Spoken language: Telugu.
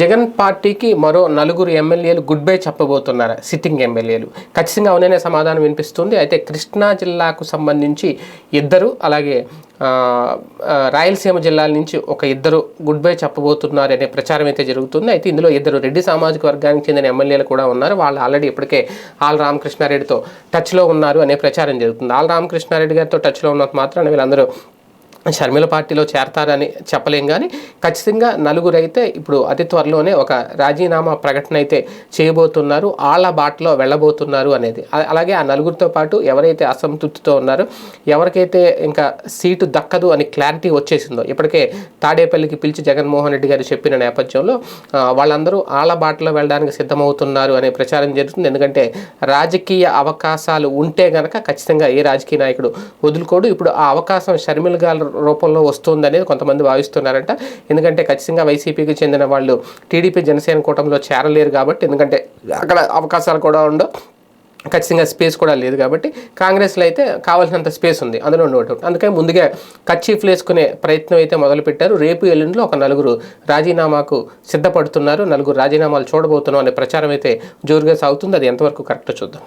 జగన్ పార్టీకి మరో నలుగురు ఎమ్మెల్యేలు గుడ్ బై చెప్పబోతున్నారు సిట్టింగ్ ఎమ్మెల్యేలు. ఖచ్చితంగా అవుననే సమాధానం వినిపిస్తుంది. అయితే కృష్ణా జిల్లాకు సంబంధించి ఇద్దరు అలాగే రాయలసీమ జిల్లాల నుంచి ఒక ఇద్దరు గుడ్ బై చెప్పబోతున్నారు అనే ప్రచారం అయితే జరుగుతుంది. అయితే ఇందులో ఇద్దరు రెడ్డి సామాజిక వర్గానికి చెందిన ఎమ్మెల్యేలు కూడా ఉన్నారు. వాళ్ళు ఆల్రెడీ ఇప్పటికే ఆల్ రామకృష్ణారెడ్డితో టచ్లో ఉన్నారు అనే ప్రచారం జరుగుతుంది. ఆల్ రామకృష్ణారెడ్డి గారితో టచ్లో ఉన్నంత మాత్రాన వీళ్ళందరూ షర్మిల పార్టీలో చేరతారని చెప్పలేం కానీ ఖచ్చితంగా నలుగురు అయితే ఇప్పుడు అతి త్వరలోనే ఒక రాజీనామా ప్రకటన అయితే చేయబోతున్నారు. ఆళ్ళ బాటలో వెళ్ళబోతున్నారు అనేది. అలాగే ఆ నలుగురితో పాటు ఎవరైతే అసంతృప్తితో ఉన్నారో ఎవరికైతే ఇంకా సీటు దక్కదు అని క్లారిటీ వచ్చేసిందో ఇప్పటికే తాడేపల్లికి పిలిచి జగన్మోహన్ రెడ్డి గారు చెప్పిన నేపథ్యంలో వాళ్ళందరూ ఆళ్ళ బాటలో వెళ్ళడానికి సిద్ధమవుతున్నారు అనే ప్రచారం జరుగుతుంది. ఎందుకంటే రాజకీయ అవకాశాలు ఉంటే గనక ఖచ్చితంగా ఏ రాజకీయ నాయకుడు వదులుకోడు. ఇప్పుడు ఆ అవకాశం షర్మిల గారు రూపంలో వస్తుందనేది కొంతమంది భావిస్తున్నారంట. ఎందుకంటే ఖచ్చితంగా వైసీపీకి చెందిన వాళ్ళు టీడీపీ జనసేన కూటమిలో చేరలేరు కాబట్టి ఎందుకంటే అక్కడ అవకాశాలు కూడా ఉండవు. ఖచ్చితంగా స్పేస్ కూడా లేదు కాబట్టి కాంగ్రెస్లో అయితే కావాల్సినంత స్పేస్ ఉంది. అందులో నోట్ అందుకని ముందుగా కచ్చీఫ్లు వేసుకునే ప్రయత్నం అయితే మొదలుపెట్టారు. రేపు ఎల్లుండిలో ఒక నలుగురు రాజీనామాకు సిద్ధపడుతున్నారు. నలుగురు రాజీనామాలు చూడబోతున్నాం అనే ప్రచారం అయితే జోరుగా సాగుతుంది. అది ఎంతవరకు కరెక్ట్ చూద్దాం.